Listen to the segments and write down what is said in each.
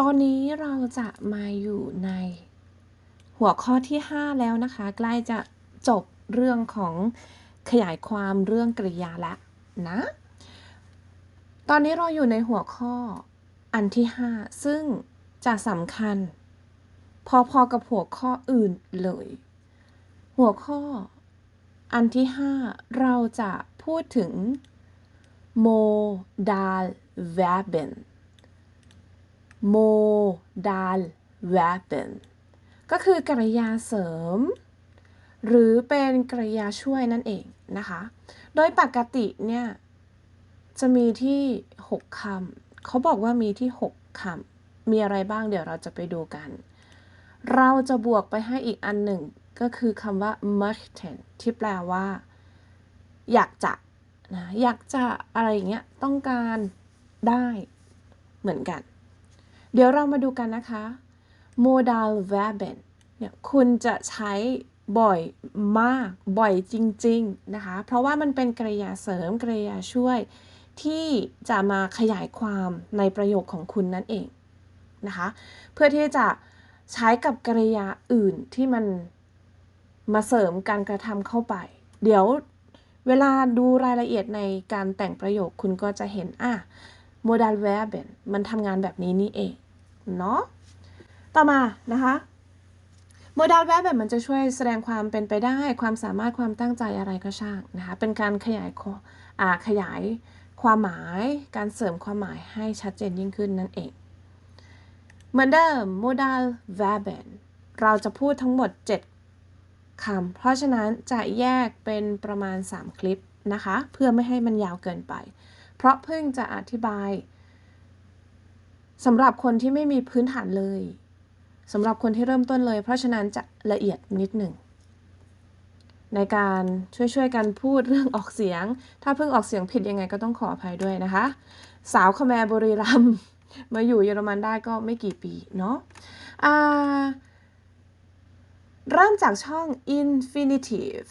ตอนนี้เราจะมาอยู่ในหัวข้อที่ 5 แล้วนะคะ ใกล้จะจบเรื่องของขยายความเรื่องกริยาแล้วนะ ตอนนี้เราอยู่ในหัวข้ออันที่ 5 ซึ่งจะสำคัญ พอๆกับหัวข้ออื่นเลย หัวข้ออันที่ 5 เราจะพูดถึง modal verben modal verben ก็คือกริยาเสริม หรือเป็นกริยาช่วยนั่นเองนะคะ โดยปกติเนี่ย จะมีที่ 6คำเขาบอกว่ามีที่ 6คำมีอะไรบ้างเดี๋ยวเราจะไปดูกัน เราจะบวกไปให้อีกอันหนึ่ง ก็คือคำว่า möchten ที่แปลว่า อยากจะนะอยากจะอะไรอย่างเงี้ยต้องการได้เหมือนกัน เดี๋ยวเรามาดูกันนะคะ modal verben เนี่ยคุณจะใช้บ่อยมาก บ่อยจริง ๆ นะคะ เพราะว่ามันเป็นกริยาเสริมกริยาช่วย ที่จะมาขยายความในประโยคของคุณนั่นเองนะคะ เพื่อที่จะใช้กับกริยาอื่นที่มันมาเสริมการกระทำเข้าไป เดี๋ยวเวลาดูรายละเอียดในการแต่งประโยคคุณก็จะเห็นอะ modal verben มันทำงานแบบนี้นี่เอง เนาะต่อมานะคะ modal verben มันจะช่วยแสดงความเป็นไปได้ ความสามารถความตั้งใจอะไรก็ช่างนะคะเป็นการขยายขยายความหมายการเสริมความหมายให้ชัดเจนยิ่งขึ้นนั่นเอง เหมือนเดิม modal verben เราจะพูดทั้งหมด 7คำเพราะฉะนั้นจะแยกเป็นประมาณ 3 คลิปนะคะ เพื่อไม่ให้มันยาวเกินไป เพราะเพิ่งจะอธิบาย สำหรับคนที่ไม่มีพื้นฐานเลยสำหรับคนที่เริ่มต้นเลย เพราะฉะนั้นจะละเอียดนิดหนึ่ง ในการช่วยๆกันพูดเรื่องออกเสียง ถ้าเพิ่งออกเสียงผิดยังไงก็ต้องขออภัยด้วยนะคะ สาวคแมบุรีรัมมาอยู่เยอรมันได้ก็ไม่กี่ปีเนาะะเริ่มจากช่อง infinitive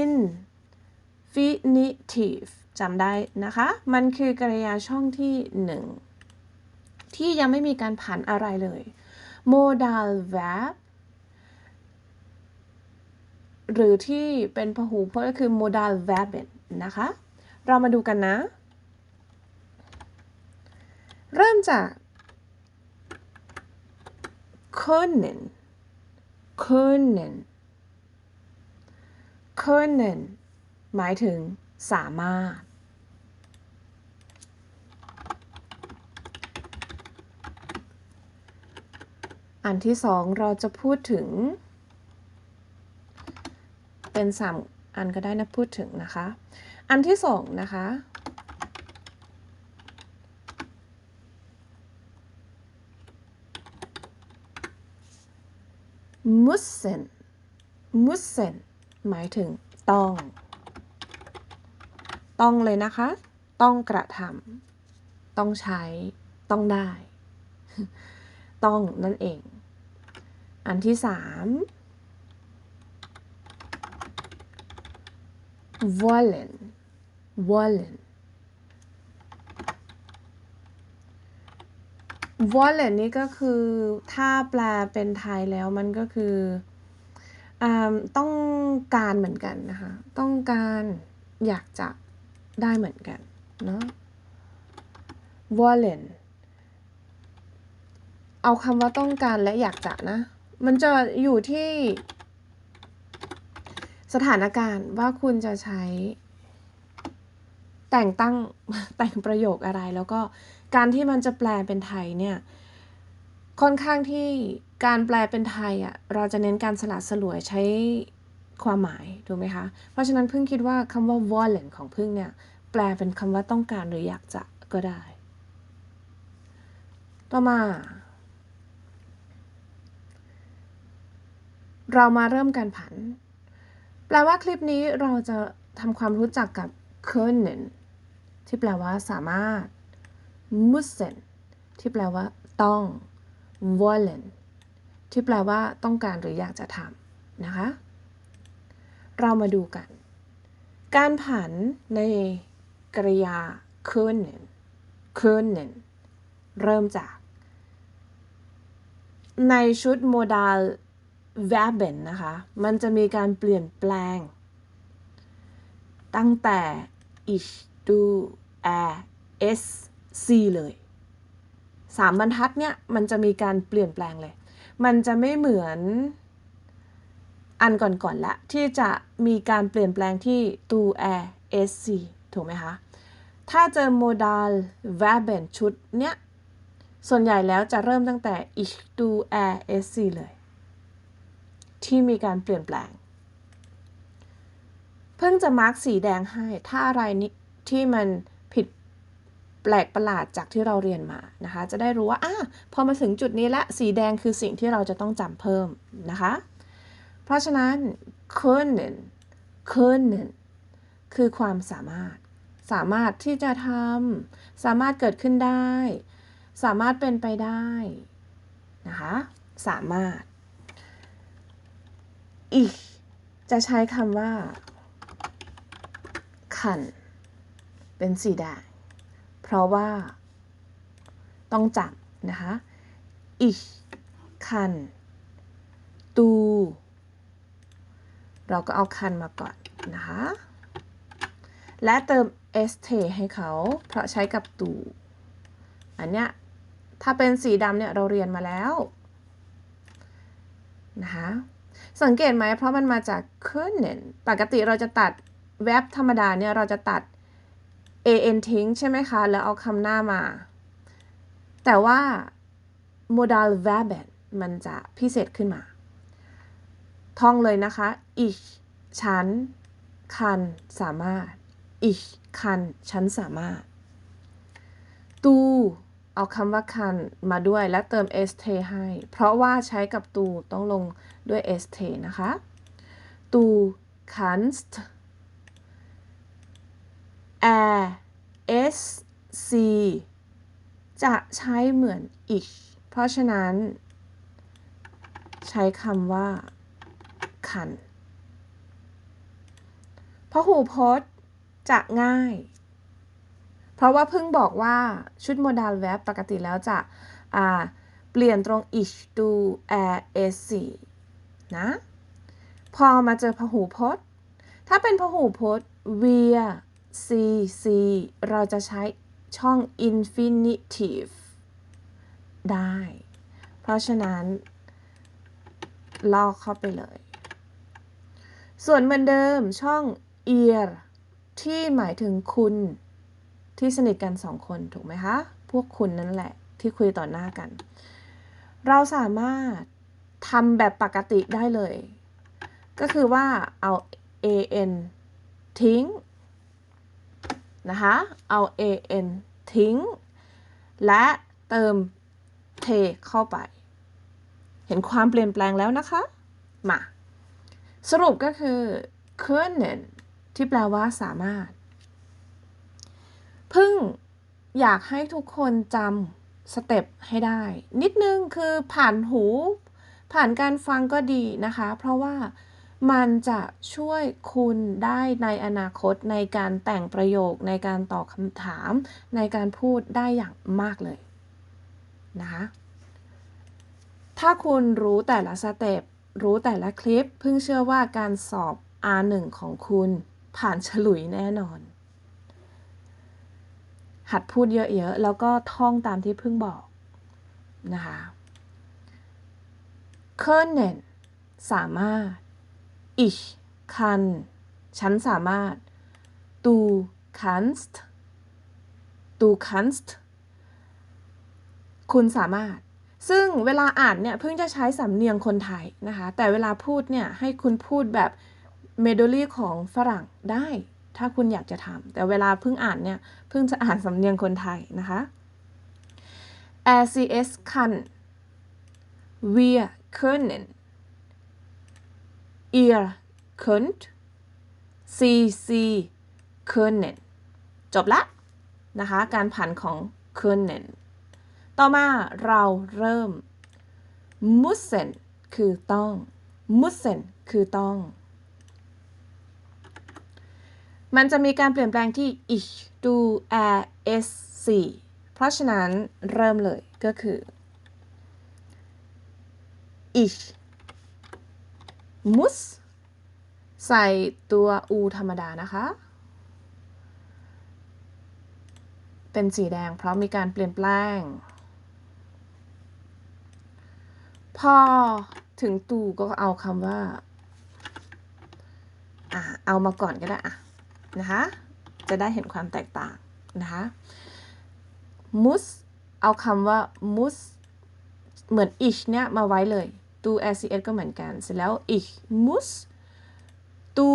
infinitive จำได้นะคะ มันคือกริยาช่องที่หนึ่งที่ยังไม่มีการผันอะไรเลย modal verb หรือที่เป็นพหูพจน์ก็คือ modal verb นะคะ เรามาดูกันนะ เริ่มจาก können können können หมายถึงสามารถ อันที่สองเราจะพูดถึง เป็นสามอันก็ได้นะพูดถึงนะคะ อันที่สองนะคะ müssen müssen หมายถึงต้อง ต้องเลยนะคะ ต้องกระทำต้องใช้ ต้องได้ ต้องนั่นเอง อันที่สาม wollen wollen wallet นี่ก็คือถ้าแปลเป็นไทยแล้วมันก็คืออต้องการเหมือนกันนะคะ ต้องการอยากจะได้เหมือนกันเนาะ wallet เอาคำว่าต้องการและอยากจะนะ มันจะอยู่ที่สถานการณ์ว่าคุณจะใช้ แต่งตั้งแต่งประโยคอะไร แล้วก็การที่มันจะแปลเป็นไทยเนี่ย ค่อนข้างที่การแปลเป็นไทยอะเราจะเน้นการสลัดสลวยใช้ความหมายถูกไหมคะ เพราะฉะนั้นพิ่งคิดว่าคำว่า wollen ของพึ่งเนี่ย แปลเป็นคำว่าต้องการหรืออยากจะก็ได้ ต่อมา เรามาเริ่มการผัน แปลว่าคลิปนี้เราจะทำความรู้จักกับ können ที่แปลว่าสามารถ müssen ที่แปลว่า ต้อง wollen ที่แปลว่าต้องการหรืออยากจะทำนะคะ เรามาดูกัน การผันในกริยา können können เริ่มจาก ในชุดโมดัล verben นะคะ มันจะมีการเปลี่ยนแปลง ตั้งแต่ ich du er es sie เลยสามบรรทัดเนี่ยมันจะมีการเปลี่ยนแปลงเลย มันจะไม่เหมือนอันก่อนๆละที่จะมีการเปลี่ยนแปลงที่ du er es sie ถูกไหมคะ ถ้าเจอโมดัล verben ชุดเนี้ยส่วนใหญ่แล้วจะเริ่มตั้งแต่ ich du er es sie เลย ที่มีการเปลี่ยนแปลง เพิ่งจะมาร์กสีแดงให้ ถ้าอะไรนี้ที่มันผิดแปลกประหลาดจากที่เราเรียนมานะคะ จะได้รู้ว่าอะพอมาถึงจุดนี้ละสีแดงคือสิ่งที่เราจะต้องจำเพิ่มนะคะ เพราะฉะนั้น können können คือความสามารถ สามารถที่จะทำสามารถเกิดขึ้นได้ สามารถเป็นไปได้นะคะ สามารถ ich จะใช้คำว่าคัน เป็นสีแดงเพราะว่า ต้องจำนะคะ ich kann du เราก็เอาคันมาก่อนนะคะ และเติม st ให้เขา เพราะใช้กับตู อันเนี้ย ถ้าเป็นสีดำเนี่ย เราเรียนมาแล้วนะคะ สังเกตไหมเพราะมันมาจาก können ปกติเราจะตัดแวบธรรมดาเนี่ยเราจะตัด an ทิ้งใช่ไหมคะ แล้วเอาคำหน้ามา แต่ว่า modal verben มันจะพิเศษขึ้นมา ท่องเลยนะคะ ich ฉัน kann สามารถ ich kann ฉันสามารถ du เอาคำว่า kann มาด้วยและเติม st ให้ เพราะว่าใช้กับ du ต้องลงด้วย st นะคะ du kannst er es sie จะใช้เหมือน ich เพราะฉะนั้น ใช้คำว่าคันพหูพจน์จะง่าย เพราะว่าเพิ่งบอกว่าชุดโมดัลแวบปกติแล้วจะเปลี่ยนตรง ich du er es sie นะ พอมาเจอพหูพจน์ ถ้าเป็นพหูพจน์ wir sie sie เราจะใช้ช่อง infinitive ได้ เพราะฉะนั้น ลอกเข้าไปเลย ส่วนเหมือนเดิมช่อง ear ที่หมายถึงคุณ ที่สนิทกันสองคนถูกไหมคะ พวกคุณนั่นแหละที่คุยต่อหน้ากัน เราสามารถทำแบบปกติได้เลย ก็คือว่าเอา an ทิ้งนะคะ เอา an ทิ้ง และเติม t เข้าไป เห็นความเปลี่ยนแปลงแล้วนะคะ มา สรุปก็คือ können ที่แปลว่าสามารถ พึ่งอยากให้ทุกคนจำสเต็ปให้ได้ นิดนึงคือผ่านหู ผ่านการฟังก็ดีนะคะ เพราะว่ามันจะช่วยคุณได้ในอนาคตในการแต่งประโยคในการตอบคำถาม ในการพูดได้อย่างมากเลยนะคะถ้าคุณรู้แต่ละสเต็ปรู้แต่ละคลิป เพิ่งเชื่อว่าการสอบ R1 ของคุณผ่านฉลุยแน่นอน หัดพูดเยอะๆ แล้วก็ท่องตามที่เพิ่งบอกนะคะ können สามารถ ich kann ฉันสามารถ du kannst du kannst คุณสามารถ ซึ่งเวลาอ่านเนี่ย เพิ่งจะใช้สำเนียงคนไทยนะคะ แต่เวลาพูดเนี่ย ให้คุณพูดแบบเมโดลี่ของฝรั่งได้ ถ้าคุณอยากจะทำแต่เวลาเพิ่งอ่านเนี่ย เพิ่งจะอ่านสำเนียงคนไทยนะคะ RCS kann wir können ihr könnt sie sie können จบละนะคะ การผันของ können ต่อมาเราเริ่ม müssen คือต้อง müssen คือต้อง มันจะมีการเปลี่ยนแปลงที่ ich du er es sie เพราะฉะนั้นเริ่มเลยก็คือ ich muss ใส่ตัว u ธรรมดานะคะ เป็นสีแดงเพราะมีการเปลี่ยนแปลง พอถึงตูก็เอาคำว่า อะ เอามาก่อนก็ได้อะ นะคะ จะได้เห็นความแตกต่างนะคะ muss เอาคำว่า muss เหมือน ich เนี่ยมาไว้เลยตู rcs ก็เหมือนกัน เสร็จแล้ว ich muss ตู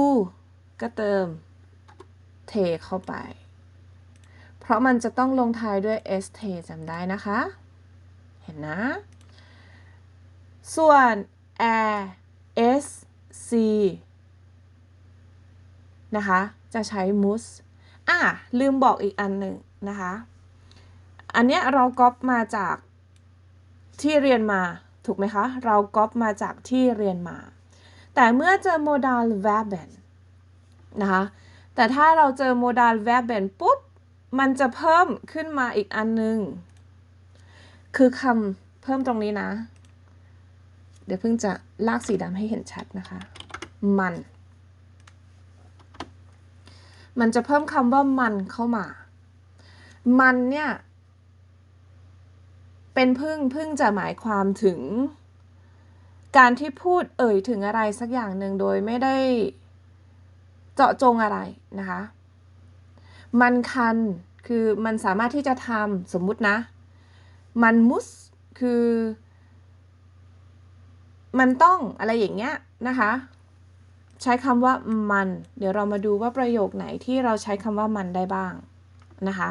ก็เติมเทเข้าไป เพราะมันจะต้องลงท้ายด้วย st จำได้นะคะ เห็นนะ ส่วน air s c นะคะ จะใช้ mus อะลืมบอกอีกอันหนึ่งนะคะ อันเนี้ยเราก๊อปมาจากที่เรียนมาถูกไหมคะ เราก๊อปมาจากที่เรียนมา แต่เมื่อเจอ modal verben นะคะ แต่ถ้าเราเจอ modal verben ปุ๊บ มันจะเพิ่มขึ้นมาอีกอันหนึ่งคือคำเพิ่มตรงนี้นะ เดี๋ยวเพิ่งจะลากสีดำให้เห็นชัดนะคะ มัน มันจะเพิ่มคำว่ามันเข้ามา มันเนี่ย เป็นพึ่งพึ่งจะหมายความถึง การที่พูดเอ่ยถึงอะไรสักอย่างหนึ่งโดยไม่ได้เจาะจงอะไรนะคะ มันคันคือมันสามารถที่จะทำสมมุตินะ มันมุสคือ มันต้องอะไรอย่างเงี้ยนะคะ ใช้คำว่ามัน เดี๋ยวเรามาดูว่าประโยคไหนที่เราใช้คำว่ามันได้บ้างนะคะ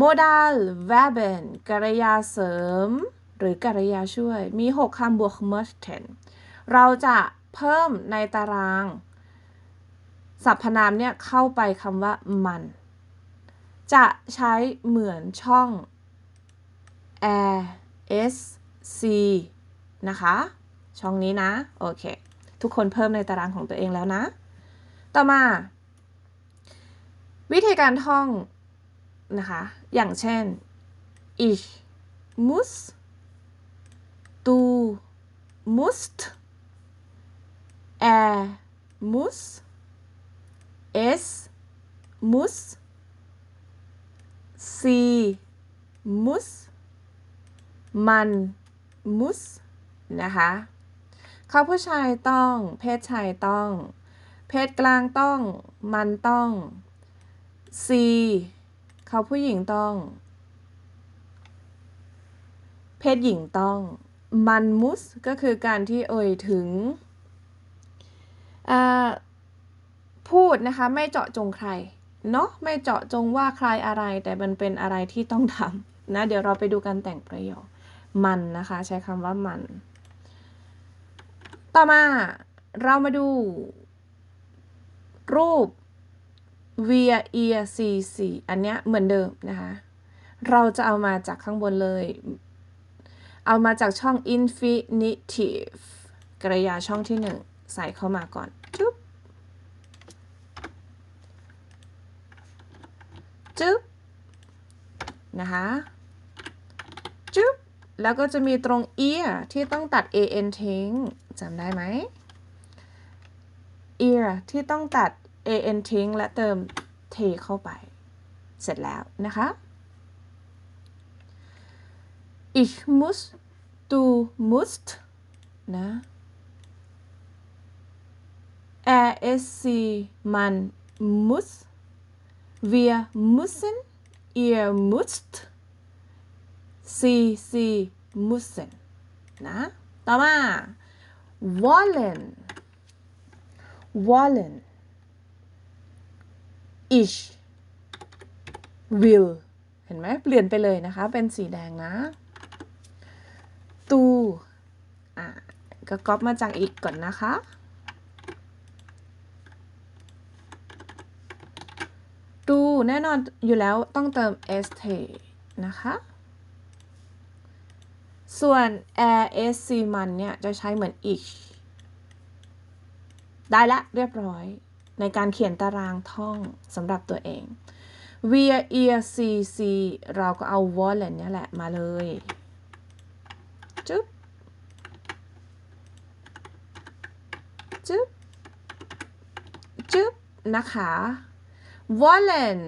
modal verben กริยาเสริม หรือกริยาช่วย มี 6คำบวก möchten เราจะเพิ่มในตาราง สรรพนามเนี่ยเข้าไปคำว่ามัน จะใช้เหมือนช่อง air s c นะคะ ช่องนี้นะ โอเค ทุกคนเพิ่มในตารางของตัวเองแล้วนะ ต่อมา วิธีการท่องนะคะ อย่างเช่น ich muss du musst er muss es muss sie muss man muss นะคะ เขาผู้ชายต้อง เพศชายต้อง เพศกลางต้อง มันต้อง C เขาผู้หญิงต้อง เพศหญิงต้อง มันมุสก็คือการที่เอ่ยถึงพูดนะคะไม่เจาะจงใครเนาะไม่เจาะจงว่าใครอะไร แต่มันเป็นอะไรที่ต้องทำนะ เดี๋ยวเราไปดูการแต่งประโยค มันนะคะ ใช้คำว่ามัน ต่อมาเรามาดูรูป via ear cc อันเนี้ยเหมือนเดิมนะคะ เราจะเอามาจากข้างบนเลย เอามาจากช่อง infinitive กริยาช่องที่หนึ่งใส่เข้ามาก่อนจุ๊บจุ๊บนะคะจุ๊บ แล้วก็จะมีตรง ear ที่ต้องตัด an ทิ้งจำได้ไหม ear ที่ต้องตัด an ทิ้งและเติม t เข้าไป เสร็จแล้วนะคะ ich muss du musst นะ er es sie man muss wir müssen ihr müsst sie sie müssen นะ ต่อมา wollen wollen ich will เห็นไหมเปลี่ยนไปเลยนะคะ เป็นสีแดงนะ ตูอะก็ก๊อปมาจากอีกก่อนนะคะ ตูแน่นอนอยู่แล้วต้องเติม st นะคะ ส่วน air sc มันเนี่ยจะใช้เหมือน ich ได้ละเรียบร้อย ในการเขียนตารางท่องสำหรับตัวเอง via ear cc เราก็เอา wallet เนี่ยแหละมาเลยจุ๊บจุ๊บจุ๊บนะคะ wallet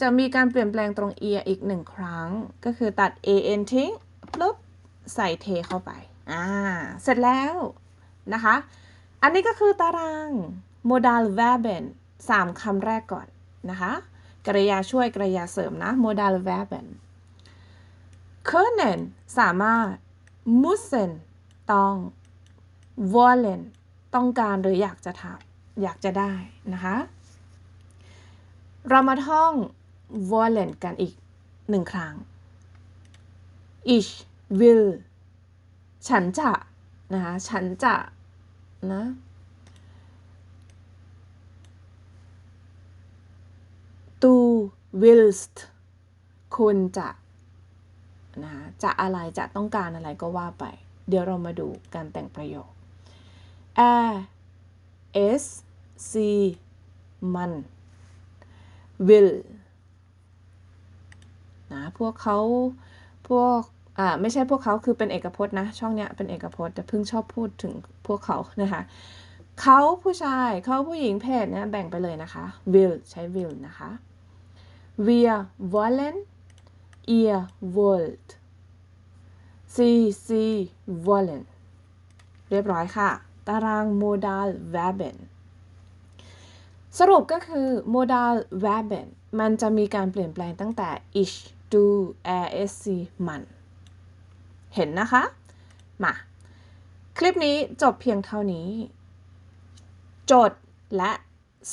จะมีการเปลี่ยนแปลงตรง ear อีกหนึ่งครั้ง ก็คือตัด an ทิ้ง ใส่เทเข้าไป อ่า เสร็จแล้วนะคะ อันนี้ก็คือตาราง modal verben สามคำแรกก่อนนะคะ กริยาช่วยกริยาเสริมนะ modal verben können สามารถ müssen ต้อง wollen ต้องการหรืออยากจะทำอยากจะได้นะคะ เรามาท่อง wollen กันอีกหนึ่งครั้ง ich will ฉันจะนะคะฉันจะนะ du willst คุณจะนะคะจะอะไรจะต้องการอะไรก็ว่าไป เดี๋ยวเรามาดูการแต่งประโยค er s c มัน will นะพวกเขาพวก อ่าไม่ใช่พวกเขาคือเป็นเอกพจน์นะ ช่องเนี้ยเป็นเอกพจน์แต่เพิ่งชอบพูดถึงพวกเขานะคะเขาผู้ชายเขาผู้หญิงเพศเนี่ยแบ่งไปเลยนะคะ will ใช้ will นะคะ wir wollen ihr wollt sie sie wollen เรียบร้อยค่ะ ตาราง modal verben สรุปก็คือ modal verben มันจะมีการเปลี่ยนแปลงตั้งแต่ ich du er es sie man เห็นนะคะ มา คลิปนี้จบเพียงเท่านี้ จดและ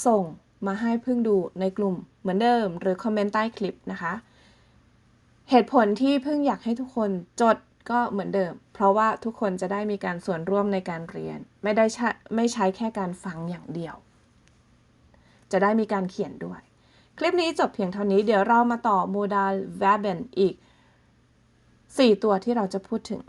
ส่งมาให้เพิ่งดูในกลุ่มเหมือนเดิม หรือคอมเมนต์ใต้คลิปนะคะ เหตุผลที่เพิ่งอยากให้ทุกคนจดก็เหมือนเดิม เพราะว่าทุกคนจะได้มีการส่วนร่วมในการเรียน ไม่ได้ใช้ไม่ใช้แค่การฟังอย่างเดียว จะได้มีการเขียนด้วย คลิปนี้จบเพียงเท่านี้เดี๋ยวเรามาต่อ modal verben อีก 4 ตัวที่เราจะพูดถึง